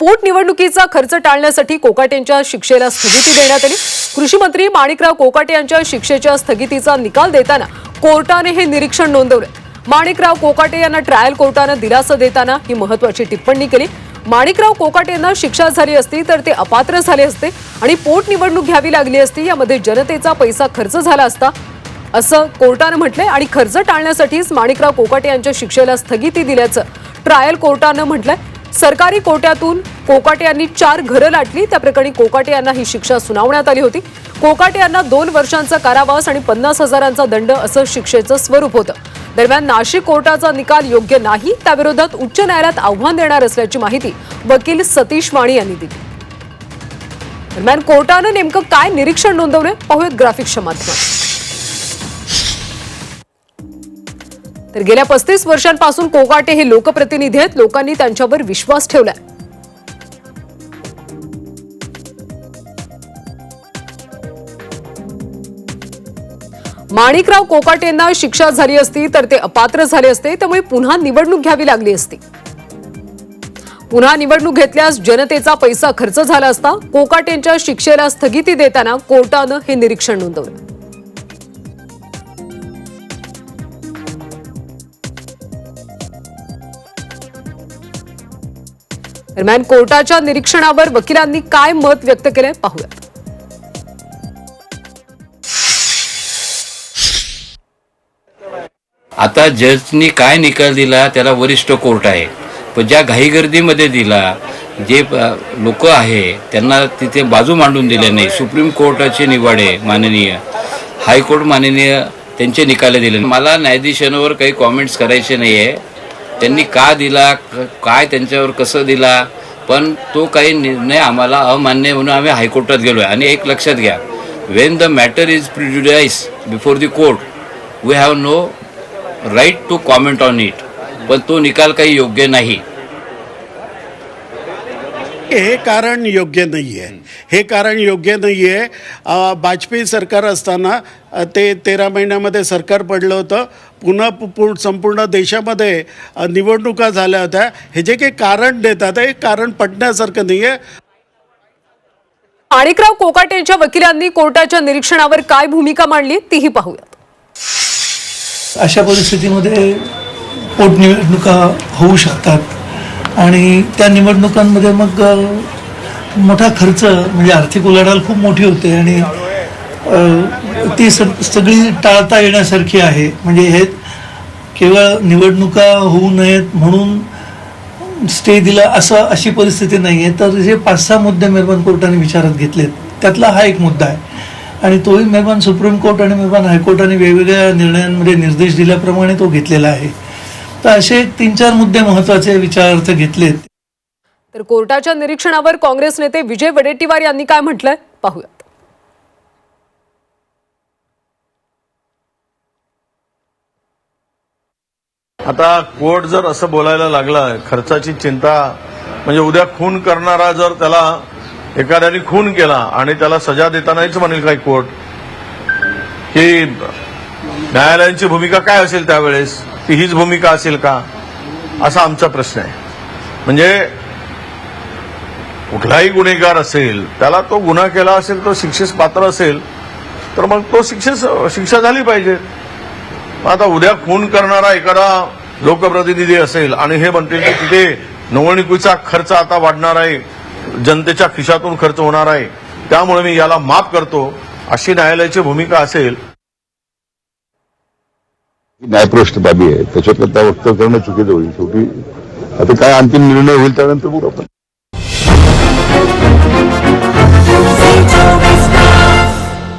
पोटनिवडणुकीचा खर्च टाळण्यासाठी कोकाटेंच्या शिक्षेला स्थगिती देण्यात आली. कृषी मंत्री माणिकराव कोकाटे यांच्या शिक्षेच्या स्थगितीचा निकाल देताना कोर्टाने हे निरीक्षण नोंदवलं. माणिकराव कोकाटे यांना ट्रायल कोर्टानं दिलासा देताना ही महत्वाची टिप्पणी केली. माणिकराव कोकाटे यांना शिक्षा झाली असती तर ते अपात्र झाले असते आणि पोटनिवडणूक घ्यावी लागली असती यामध्ये जनतेचा पैसा खर्च झाला असता असं कोर्टानं म्हटलंय आणि खर्च टाळण्यासाठीच माणिकराव कोकाटे यांच्या शिक्षेला स्थगिती दिल्याचं ट्रायल कोर्टानं म्हटलंय. सरकारी कोट्यातून कोकाटे यांनी चार घरं लाटली. त्या प्रकरणी कोकाटे यांना ही शिक्षा सुनावण्यात आली होती. कोकाटे यांना दोन वर्षांचा कारावास आणि पन्नास हजारांचा दंड असं शिक्षेचं स्वरूप होतं. दरम्यान नाशिक कोर्टाचा निकाल योग्य नाही त्याविरोधात उच्च न्यायालयात आव्हान देणार असल्याची माहिती वकील सतीश वाणी यांनी दिली. दरम्यान कोर्टानं नेमकं काय निरीक्षण नोंदवलं पाहूयात ग्राफिक्सच्या माध्यमात तर गेल्या पस्तीस वर्षांपासून कोकाटे हे लोकप्रतिनिधी आहेत. लोकांनी त्यांच्यावर विश्वास ठेवलाय. माणिकराव कोकाटेंना शिक्षा झाली असती तर ते अपात्र झाले असते. त्यामुळे पुन्हा निवडणूक घ्यावी लागली असती. पुन्हा निवडणूक घेतल्यास जनतेचा पैसा खर्च झाला असता. कोकाटेंच्या शिक्षेला स्थगिती देताना कोर्टानं हे निरीक्षण नोंदवलं. दरम्यान कोर्टाच्या निरीक्षणावर वकिलांनी काय मत व्यक्त केलंय पाहूयात. आता जजनी काय निकाल दिला त्याला वरिष्ठ कोर्ट आहे. पण ज्या घाईगर्दीमध्ये दिला जे लोक आहे त्यांना तिथे बाजू मांडून दिले नाही. सुप्रीम कोर्टाचे निवाडे माननीय हायकोर्ट माननीय त्यांचे निकाले दिले मला न्यायाधीशांवर काही कॉमेंट्स करायचे नाही आहे त्यांनी का दिला क- काय त्यांच्यावर कसं दिला पण तो काही निर्णय आम्हाला अमान्य म्हणून आम्ही हायकोर्टात गेलो आहे आणि एक लक्षात घ्या when the matter is prejudice before the court we have no right to comment on it पण तो निकाल काही योग्य नाही. हे कारण योग्य नाही आहे हे कारण योग्य नाही आहे वाजपेयी सरकार असताना ते तेरा महिन्यामध्ये सरकार पडलं होतं. पुन्हा पु- संपूर्ण देशामध्ये निवडणुका झाल्या होत्या. हे जे काही कारण देतात हे कारण पडण्यासारखं नाही आहे माणिकराव कोकाटे यांच्या वकिलांनी कोर्टाच्या निरीक्षणावर काय भूमिका मांडली तीही पाहूयात. अशा परिस्थितीमध्ये पोटनिवडणुका होऊ शकतात. आणि त्या निवडणुकांमध्ये मग मोठा खर्च म्हणजे आर्थिक उलाढाल खूप मोठी होते आणि ती सग सगळी टाळता येण्यासारखी आहे. म्हणजे हे केवळ निवडणुका होऊ नयेत म्हणून स्टे दिला असं अशी परिस्थिती नाही आहे तर जे पाच सहा मुद्दे मेहरबान कोर्टाने विचारात घेतलेत त्यातला हा एक मुद्दा आहे. आणि तोही मेहरबान सुप्रीम कोर्ट आणि मेहरबान हायकोर्टाने वेगवेगळ्या निर्णयांमध्ये निर्देश दिल्याप्रमाणे तो घेतलेला आहे. तर असे तीन चार मुद्दे महत्त्वाचे विचारार्थ घेतलेत. तर कोर्टाच्या निरीक्षणावर काँग्रेस नेते विजय वडेट्टीवार यांनी काय म्हटलंय? पाहूयात. आता कोर्ट जर असं बोलायला लागला खर्चाची चिंता म्हणजे उद्या खून करणारा जर त्याला एखाद्याने खून केला आणि त्याला सजा देतानाच म्हणेल काही कोर्ट की न्यायालयांची भूमिका काय असेल त्यावेळेस? ती हीच भूमिका असेल का? असा आमचा प्रश्न आहे. म्हणजे कुठलाही गुन्हेगार असेल त्याला तो गुन्हा केला असेल तो शिक्षेस पात्र असेल तर मग तो शिक्षेस शिक्षा झाली पाहिजे. आता उद्या खून करणारा एखादा लोकप्रतिनिधी असेल आणि हे म्हणतील की तिथे निवडणुकीचा खर्च आता वाढणार आहे जनतेच्या खिशातून खर्च होणार आहे त्यामुळे मी याला माफ करतो अशी न्यायालयाची भूमिका असेल न्यायपृष्ठ बाबी आहे. त्याच्यातलं त्या वक्तव्य करणं चुकीचं होईल. शेवटी आता काय अंतिम निर्णय होईल त्यानंतर बघू आपण.